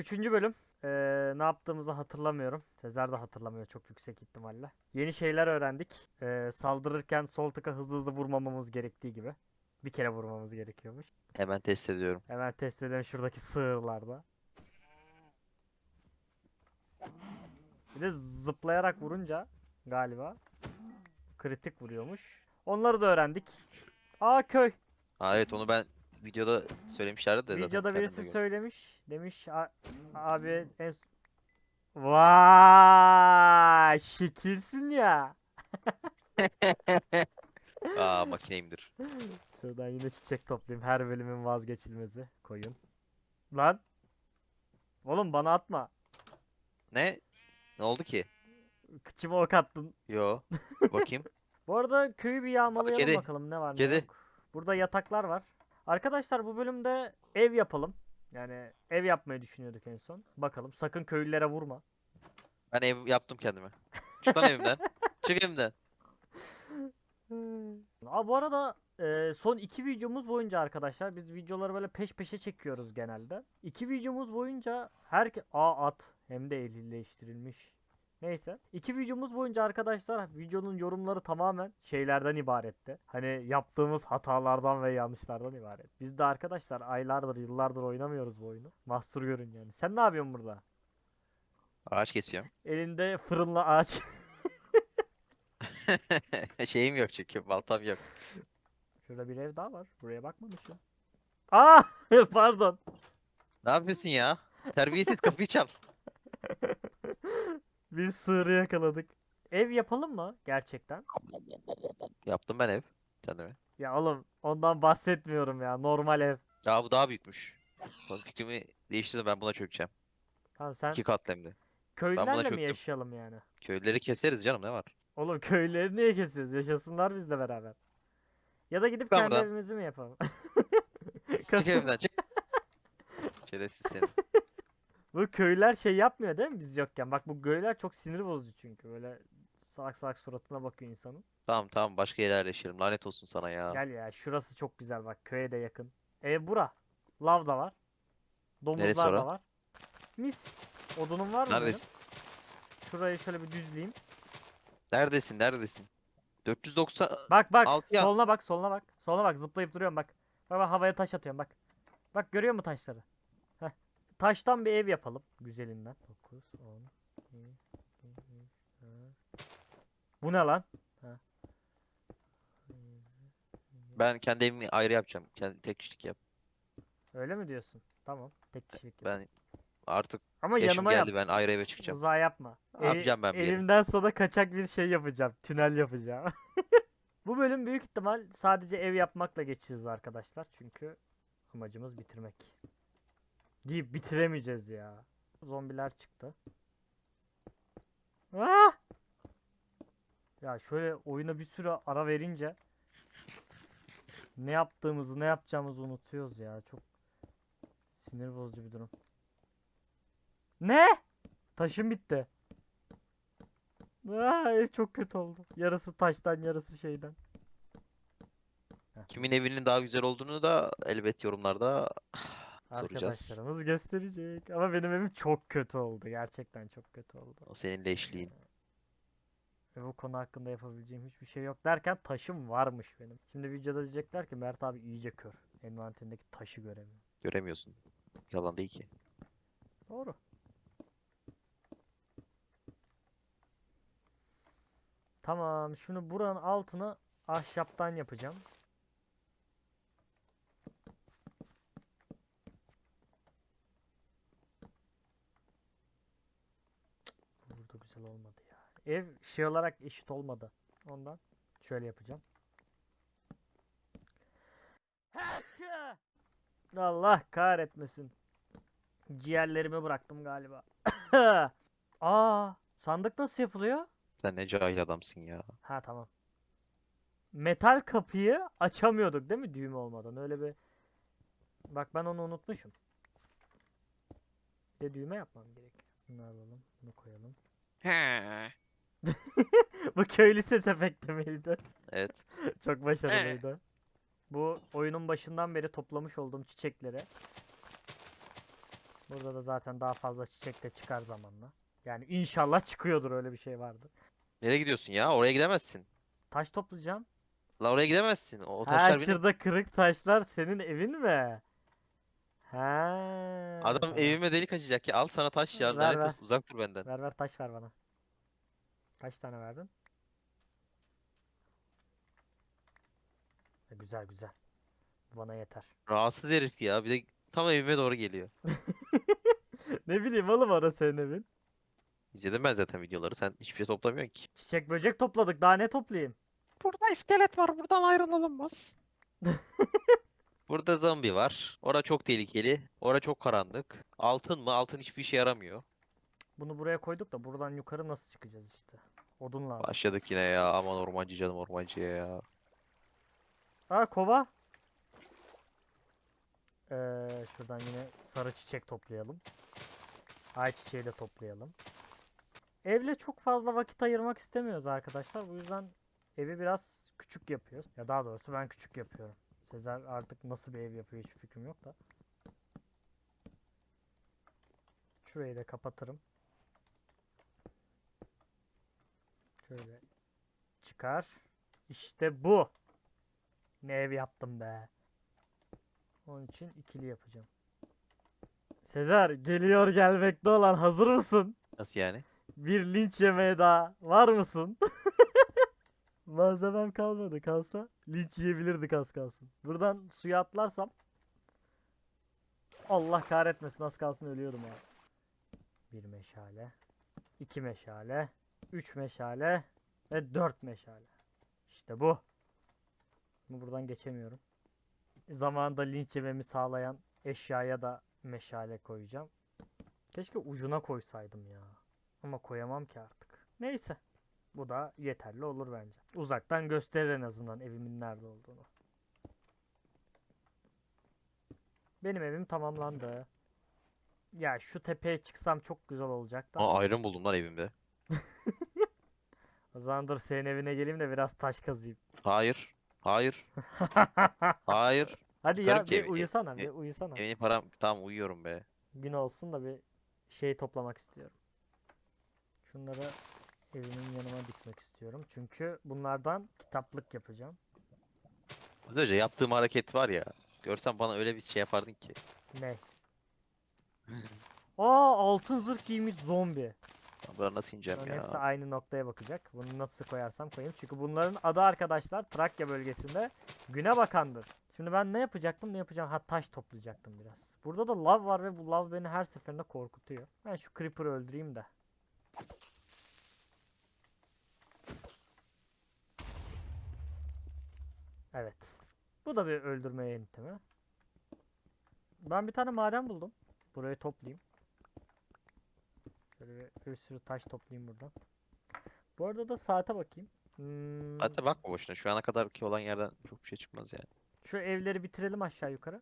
Üçüncü bölüm. Ee, ne yaptığımızı hatırlamıyorum. Sezer de hatırlamıyor çok yüksek ihtimalle. Yeni şeyler öğrendik. Ee, saldırırken sol tıka hızlı hızlı vurmamamız gerektiği gibi. Bir kere vurmamız gerekiyormuş. Hemen test ediyorum. Hemen test edelim şuradaki sığırlarda. Bir de zıplayarak vurunca galiba kritik vuruyormuş. Onları da öğrendik. Aa köy. Ha evet onu ben videoda söylemişlerdi de Videoda birisi söylemiş. Demiş "A- abi en Vay şekilsin ya. Aa makineyimdir. Şuradan yine çiçek toplayayım. Her bölümün vazgeçilmezi. Koyun. Lan. Oğlum bana atma. Ne? Ne oldu ki? Kıçıma ok attın. Yo. Bakayım. Bu arada köyü bir yağmalayalım kedi. bakalım ne var ne Kedi. yok. Burada yataklar var. Arkadaşlar bu bölümde ev yapalım. Yani ev yapmayı düşünüyorduk en son. Bakalım sakın köylülere vurma. Ben ev yaptım kendime. Çık lan evimden. Çık evimden. Aa, bu arada e, son iki videomuz boyunca arkadaşlar biz videoları böyle peş peşe çekiyoruz genelde. İki videomuz boyunca her Aa at hem de ehlileştirilmiş. Neyse. iki videomuz boyunca arkadaşlar videonun yorumları tamamen şeylerden ibaretti. Hani yaptığımız hatalardan ve yanlışlardan ibaret. Biz de arkadaşlar aylardır yıllardır oynamıyoruz bu oyunu. Mahsur görün yani. Sen ne yapıyorsun burada? Ağaç kesiyorum. Elinde fırınla ağaç. Şeyim yok çünkü baltam yok. Şurada bir ev daha var. Buraya bakmamışım. Aa pardon. Ne yapıyorsun ya? Terbiyesiz kapıyı çal. Bir sığırı yakaladık. Ev yapalım mı gerçekten? Yaptım ben ev kendime. Ya oğlum ondan bahsetmiyorum ya. Normal ev. Ya bu daha büyükmüş. Son fikrimi değiştirdim ben buna çökeceğim. Tamam sen İki katlı hem de. köylülerle mi çöktüm. yaşayalım yani? Köylüleri keseriz canım ne var? Oğlum köyleri niye kesiyoruz? Yaşasınlar bizle beraber. Ya da gidip Ben kendi buradan- evimizi mi yapalım? Çık Kasım- evimden çık. Şerefsiz seni. Bu köyler şey yapmıyor değil mi biz yokken? Bak bu köyler çok sinir bozucu çünkü. Böyle salak salak suratına bakıyor insanın. Tamam tamam başka yerlerde yaşayalım. Lanet olsun sana ya. Gel ya şurası çok güzel bak köye de yakın. Ev bura. Lav da var. Domuzlar da var. Mis. Odunun var mı benim? Neredesin? Şurayı şöyle bir düzleyeyim. Neredesin? Neredesin? 490 Bak bak Altı soluna bak soluna bak. Soluna bak zıplayıp duruyorum bak. Bak bak havaya taş atıyorum bak. Bak görüyor musun taşları? Taştan bir ev yapalım güzelinden. 9 10 Bu ne lan? ben kendi evimi ayrı yapacağım. Kendi tek kişilik yap. Öyle mi diyorsun? Tamam. Tek kişilik. yap. Ben artık Ama yaşım yanıma yap. geldi. Ben ayrı eve çıkacağım. Uzağa yapma. Ne yapacağım ben bir yere? Elimden sana kaçak bir şey yapacağım. Tünel yapacağım. Bu bölüm büyük ihtimal sadece ev yapmakla geçeceğiz arkadaşlar. Çünkü amacımız bitirmek. Deyip bitiremeyeceğiz ya. Zombiler çıktı. Ah! Ya şöyle oyuna bir süre ara verince ne yaptığımızı ne yapacağımızı unutuyoruz ya. Çok sinir bozucu bir durum. Ne? Taşım bitti. Aa, ev çok kötü oldu. Yarısı taştan yarısı şeyden. Kimin evinin daha güzel olduğunu da elbet yorumlarda soracağız. Arkadaşlarımız gösterecek. Ama benim evim çok kötü oldu. Gerçekten çok kötü oldu. O senin leşliğin. Ve bu konu hakkında yapabileceğim hiçbir şey yok derken taşım varmış benim. Şimdi videoda diyecekler ki Mert abi iyice kör. Envanterindeki taşı göremiyor. Göremiyorsun. Yalan değil ki. Doğru. Tamam. Şimdi buranın altını ahşaptan yapacağım. Cık, bu Burada güzel olmadı ya. Ev şey olarak eşit olmadı. Ondan şöyle yapacağım. Allah kahretmesin. Ciğerlerimi bıraktım galiba. Aa, sandık nasıl yapılıyor? Sen ne cahil adamsın ya. Ha tamam. Metal kapıyı açamıyorduk değil mi düğme olmadan? Öyle bir Bak ben onu unutmuşum. Bir de düğme yapmam gerek. Bunu alalım, bunu koyalım. Bu köylü ses efekti miydi? Evet. Çok başarılıydı. Bu oyunun başından beri toplamış olduğum çiçekleri Burada da zaten daha fazla çiçek de çıkar zamanla. Yani inşallah çıkıyordur öyle bir şey vardır. Nereye gidiyorsun ya? Oraya gidemezsin. Taş toplayacağım. La oraya gidemezsin. O, o Ha taşlar benim. şurada kırık taşlar senin evin mi? Ha. Adam evime delik açacak ya. Al sana taş ya. Ver, ver. Uzak dur benden. Ver ver taş ver bana. Kaç tane verdin? Güzel güzel. Bana yeter. Rahatsız herif ya. Bir de tam evime doğru geliyor. ne bileyim oğlum orası senin evin. İzledim ben zaten videoları. Sen hiçbir şey toplamıyorsun ki. Çiçek böcek topladık daha ne toplayayım? Burada iskelet var. Buradan ayrılalınmaz. Burada zombi var. Ora çok tehlikeli. Ora çok karanlık. Altın mı? Altın hiçbir işe yaramıyor. Bunu buraya koyduk da buradan yukarı nasıl çıkacağız işte. Odun lazım. Başladık yine ya. Aman ormancı canım ormancıya ya. Aa kova. Ee, şuradan yine sarı çiçek toplayalım. Ay çiçeği de toplayalım. Evle çok fazla vakit ayırmak istemiyoruz arkadaşlar. Bu yüzden evi biraz küçük yapıyoruz. Ya daha doğrusu ben küçük yapıyorum. Sezer artık nasıl bir ev yapıyor hiç fikrim yok da. Şurayı da kapatırım. Şöyle çıkar. İşte bu. Ne ev yaptım be. Onun için ikili yapacağım. Sezer geliyor gelmekte olan hazır mısın? Nasıl yani? Bir linç yemeye daha var mısın? Malzemem kalmadı kalsa linç yiyebilirdik az kalsın. Buradan suya atlarsam Allah kahretmesin az kalsın ölüyordum ya. Bir meşale, iki meşale, üç meşale ve dört meşale. İşte bu. Bunu buradan geçemiyorum. Zamanında linç yememi sağlayan eşyaya da meşale koyacağım. Keşke ucuna koysaydım ya. Ama koyamam ki artık. Neyse. Bu da yeterli olur bence. Uzaktan gösterir en azından evimin nerede olduğunu. Benim evim tamamlandı. Ya şu tepeye çıksam çok güzel olacak da. Aa ayrım buldum lan evimde. O zaman dur senin evine geleyim de biraz taş kazıyım. Hayır. Hayır. Hayır. Hadi ya Çıkarım ki bir ev- uyusana ev- bir uyusana. Evini param. Tamam uyuyorum be. Gün olsun da bir şey toplamak istiyorum. Şunları evimin yanıma dikmek istiyorum. Çünkü bunlardan kitaplık yapacağım. Az önce yaptığım hareket var ya. Görsen bana öyle bir şey yapardın ki. Ne? Aa altın zırh giymiş zombi. Buna nasıl ineceğim Bunların ya? hepsi aynı noktaya bakacak. Bunu nasıl koyarsam koyayım. Çünkü bunların adı arkadaşlar Trakya bölgesinde güne bakandır. Şimdi ben ne yapacaktım ne yapacağım? Ha taş toplayacaktım biraz. Burada da lav var ve bu lav beni her seferinde korkutuyor. Ben şu creeper'ı öldüreyim de. Evet. Bu da bir öldürme yöntemi. Ben bir tane maden buldum. Burayı toplayayım. Şöyle bir, bir sürü taş toplayayım buradan. Bu arada da saate bakayım. Hmm, Hatta bakma boşuna. Şu ana kadar ki olan yerden çok bir şey çıkmaz yani. Şu evleri bitirelim aşağı yukarı.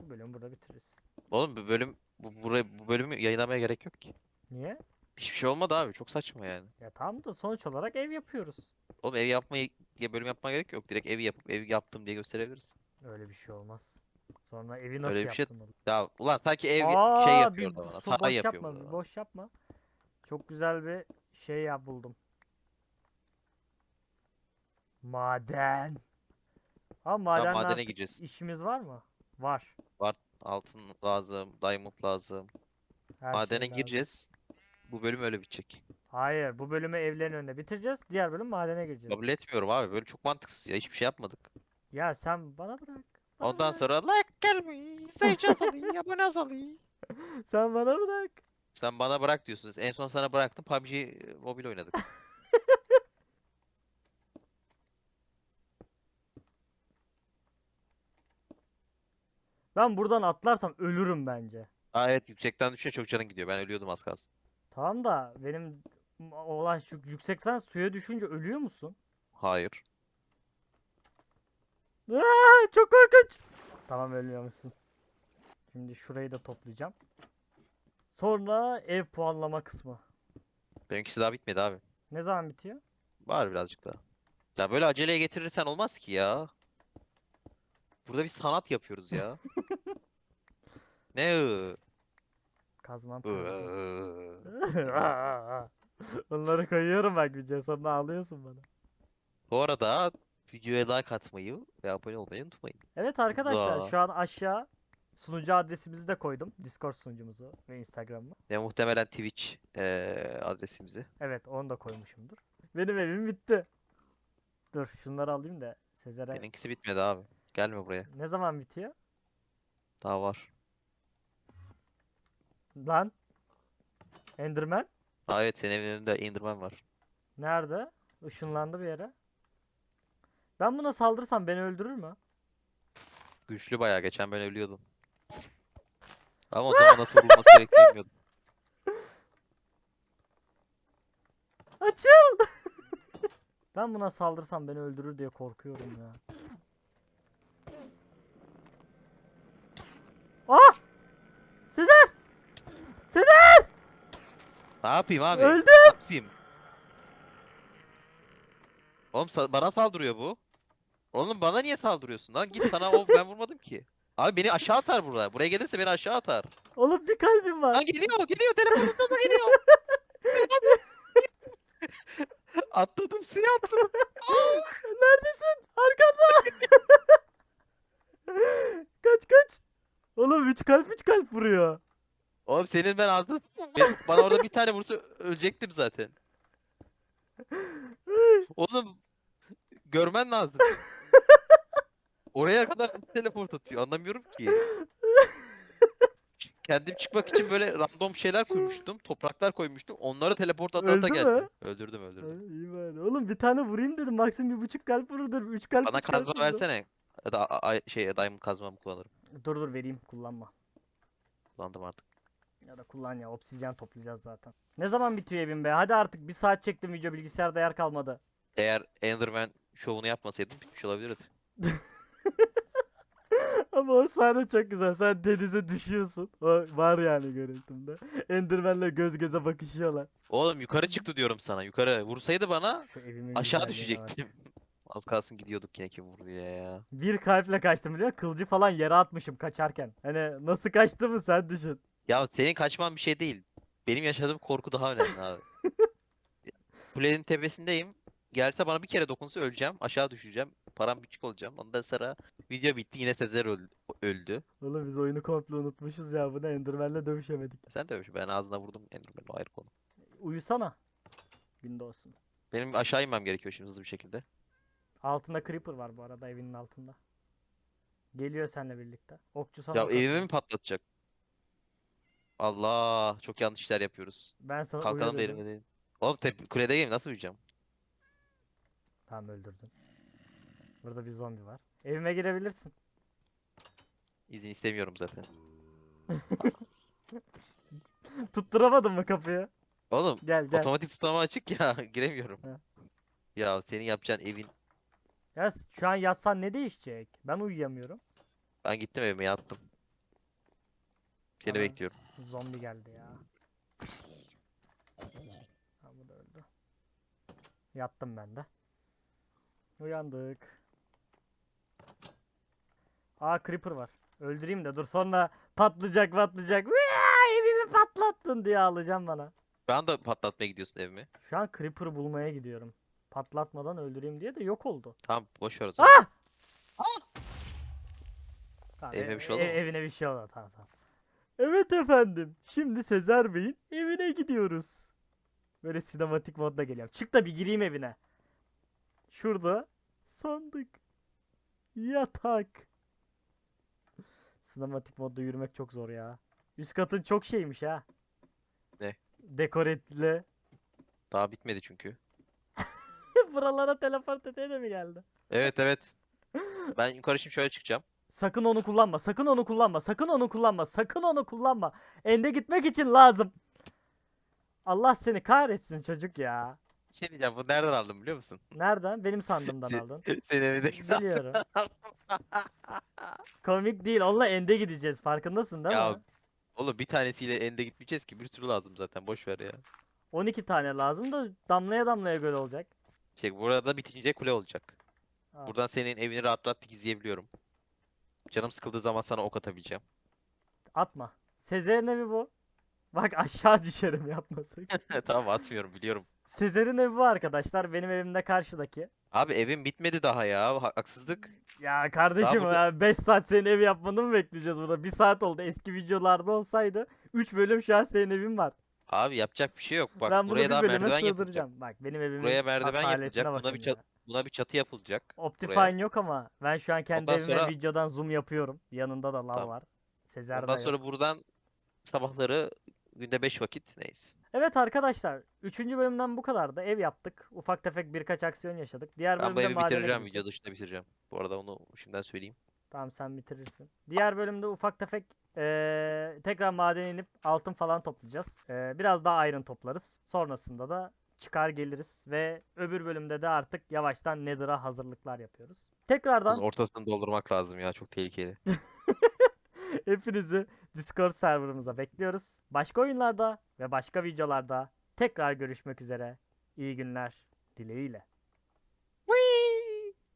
Bu bölümü burada bitiririz. Oğlum bu bölüm bu, burayı, bu bölümü yayınlamaya gerek yok ki. Niye? Hiçbir şey olmadı abi. Çok saçma yani. Ya tamam da sonuç olarak ev yapıyoruz. Oğlum ev yapmayı diye bölüm yapmaya gerek yok. Direkt ev yapıp ev yaptım diye gösterebilirsin. Öyle bir şey olmaz. Sonra evi nasıl Öyle bir şey- yaptın oğlum? Ya ulan sanki ev Aa, şey bir yapıyor da bana. su Saray boş yapıyor yapma, bir bana. boş yapma. Çok güzel bir şey ya buldum. Maden. Ha madenle madene gideceğiz. işimiz var mı? Var. Altın lazım, diamond lazım. Her şey Madene lazım. gireceğiz. Bu bölüm öyle bitecek. Hayır, bu bölümü evlerin önünde bitireceğiz. Diğer bölüm madene gireceğiz. Kabul etmiyorum abi. Böyle çok mantıksız ya. Hiçbir şey yapmadık. Ya sen bana bırak. bana Ondan bırak. sonra like gelmeyi, sayıcı azalayı, abone azalayı. Sen bana bırak. Sen bana bırak diyorsunuz. En son sana bıraktım. PUBG mobil oynadık. Ben buradan atlarsam ölürüm bence. Aa evet yüksekten düşünce çok canın gidiyor. Ben ölüyordum az kalsın. Tamam da benim olan şu yüksekten suya düşünce ölüyor musun? Hayır. Aa, çok korkunç. Tamam ölüyor musun? Şimdi şurayı da toplayacağım. Sonra ev puanlama kısmı. Benimkisi daha bitmedi abi. Ne zaman bitiyor? Var birazcık daha. Ya böyle aceleye getirirsen olmaz ki ya. Burada bir sanat yapıyoruz ya. Ne ı? Iıı. Onları koyuyorum bak videoya sonra ağlıyorsun bana. Bu arada videoya like atmayı ve abone olmayı unutmayın. Evet arkadaşlar Za. şu an aşağı sunucu adresimizi de koydum. Discord sunucumuzu ve Instagram'ı. Ve muhtemelen Twitch eee, adresimizi. Evet onu da koymuşumdur. Benim evim bitti. Dur şunları alayım da Sezer'e. Benimkisi bitmedi abi. Gelme buraya. Ne zaman bitiyor? Daha var. Lan. Enderman? Aa, evet senin evinin önünde Enderman var. Nerede? Işınlandı bir yere. Ben buna saldırsam beni öldürür mü? Güçlü bayağı. Geçen ben ölüyordum. Ama o zaman nasıl vurulması gerektiğini bilmiyordum. Açıl! ben buna saldırsam beni öldürür diye korkuyorum ya. Ah! Sezer! Sezer! Ne yapayım abi? Öldüm! Ne yapayım? Oğlum sa- bana saldırıyor bu. Oğlum bana niye saldırıyorsun lan? Git sana o ben vurmadım ki. Abi beni aşağı atar burada. Buraya gelirse beni aşağı atar. Oğlum bir kalbim var. Lan geliyor, geliyor. Telefonumda da geliyor. Atladım, suya atladım. Neredesin? Arkanda. kaç kaç. Oğlum 3 kalp 3 kalp vuruyor. Oğlum senin ben ağzına... Ben- bana orada bir tane vursa ölecektim zaten. Oğlum görmen lazım. Oraya kadar teleport atıyor. Anlamıyorum ki. Kendim çıkmak için böyle random şeyler koymuştum. Topraklar koymuştum. Onları teleport ata ata Öldü mü? geldim. Öldürdüm Ha, öldürdüm. iyi bari. Oğlum bir tane vurayım dedim. Maksimum bir buçuk kalp vurur dedim. 3 kalp Bana üç kalp kazma versene. Ya da a- a- şey diamond kazmamı kullanırım. Dur dur vereyim kullanma. Kullandım artık. Ya da kullan ya obsidyen toplayacağız zaten. Ne zaman bitiyor evim be? Hadi artık bir saat çektim video bilgisayarda yer kalmadı. Eğer Enderman şovunu yapmasaydım bitmiş olabilirdi. Ama o sahne çok güzel. Sen denize düşüyorsun. O var yani görüntümde. Enderman'le göz göze bakışıyorlar. Oğlum yukarı çıktı diyorum sana. Yukarı vursaydı bana Şu evimin aşağı güzelliğine bak. düşecektim. Az kalsın gidiyorduk yine kim vurdu ya ya. Bir kalple kaçtım biliyor musun? Kılıcı falan yere atmışım kaçarken. Hani nasıl kaçtığımı sen düşün. Ya senin kaçman bir şey değil. Benim yaşadığım korku daha önemli abi. Kulenin tepesindeyim. Gelse bana bir kere dokunsa öleceğim. Aşağı düşeceğim. Param küçük olacağım. Ondan sonra video bitti. Yine Sezer öl- öldü. Oğlum biz oyunu komple unutmuşuz ya. Bu ne Enderman'le dövüşemedik. Sen öyle. Ben ağzına vurdum. Enderman o ayrı konu. Uyusana. Windows'un. Benim aşağı inmem gerekiyor şimdi hızlı bir şekilde. Altında creeper var bu arada evinin altında. Geliyor seninle birlikte. Okçu sana Ya evimi mi patlatacak? Allah çok yanlış işler yapıyoruz. Ben sana Kalkalım da elime değil. Oğlum tep kuledeyim nasıl uyuyacağım? Tamam öldürdün. Burada bir zombi var. Evime girebilirsin. İzin istemiyorum zaten. Tutturamadın mı kapıyı? Oğlum Gel gel. otomatik zıplama açık ya giremiyorum. Ya senin yapacağın evin Ya s- şu an yatsan ne değişecek? Ben uyuyamıyorum. Ben gittim evime yattım. Seni Tamam. bekliyorum. Zombi geldi ya. Ha, bu da öldü. Yattım ben de. Uyandık. Aa creeper var. Öldüreyim de dur sonra patlayacak patlayacak. Evimi patlattın diye ağlayacağım bana. Ben de patlatmaya gidiyorsun evimi. Şu an creeper bulmaya gidiyorum. Patlatmadan öldüreyim diye de yok oldu. Tamam boş ver o zaman. Tamam, Evine ev- bir şey oldu mu? Evine bir şey oldu tamam tamam. Evet efendim. Şimdi Sezer Bey'in evine gidiyoruz. Böyle sinematik modda geliyorum. Çık da bir gireyim evine. Şurada sandık. Yatak. Sinematik modda yürümek çok zor ya. Üst katın çok şeymiş ha. Ne? Dekoretle. Daha bitmedi çünkü. Buralara teleport eteye de mi geldi? Evet evet. Ben yukarı şimdi şöyle çıkacağım. Sakın onu kullanma. Sakın onu kullanma. Sakın onu kullanma. Sakın onu kullanma. Ende gitmek için lazım. Allah seni kahretsin çocuk ya. Bir şey diyeceğim bu nereden aldın biliyor musun? Nereden? Benim sandığımdan aldın. Senin evindeki sandık. Biliyorum. Komik değil. Onunla ende gideceğiz. Farkındasın değil Ya mi? oğlum bir tanesiyle ende gitmeyeceğiz ki bir sürü lazım zaten boş ver ya. 12 tane lazım da damlaya damlaya göl olacak. Şey burada bitince kule olacak. Aa, Buradan senin evini rahat rahat gizleyebiliyorum. Canım sıkıldığı zaman sana ok atabileceğim. Atma. Sezer'in evi bu. Bak aşağı düşerim yapmasak. tamam atmıyorum biliyorum. Sezer'in evi bu arkadaşlar. Benim evimde karşıdaki. Abi evim bitmedi daha ya. ha- Haksızlık. Ya kardeşim burada- ya 5 saat senin ev yapmanı mı bekleyeceğiz burada? 1 saat oldu. Eski videolarda olsaydı 3 bölüm şu an senin evin var. Abi yapacak bir şey yok. Bak ben bunu buraya bir daha bölüme merdiven yapılacak. sığdıracağım. Bak benim evimin Buraya merdiven asaletine yapılacak. Buna bakın bir çat- ya. Buna bir çatı yapılacak. Optifine yok ama ben şu an kendi Ondan evime sonra- videodan zoom yapıyorum. Yanında da lav Tamam. var. Sezer de Ondan yok. sonra buradan sabahları günde 5 vakit neyse. Evet arkadaşlar 3. bölümden bu kadar da ev yaptık. Ufak tefek birkaç aksiyon yaşadık. Diğer Ben bu bölümde evi madene bitireceğim. gideceğiz. Video dışında bitireceğim. Bu arada onu şimdiden söyleyeyim. Tamam sen bitirirsin. Diğer bölümde ufak tefek eee, tekrar madene inip altın falan toplayacağız. Eee, biraz daha iron toplarız. Sonrasında da çıkar geliriz ve öbür bölümde de artık yavaştan Nether'a hazırlıklar yapıyoruz. Tekrardan Bunun ortasını doldurmak lazım ya. Çok tehlikeli. hepinizi Discord serverımıza bekliyoruz. Başka oyunlarda ve başka videolarda tekrar görüşmek üzere. İyi günler dileğiyle.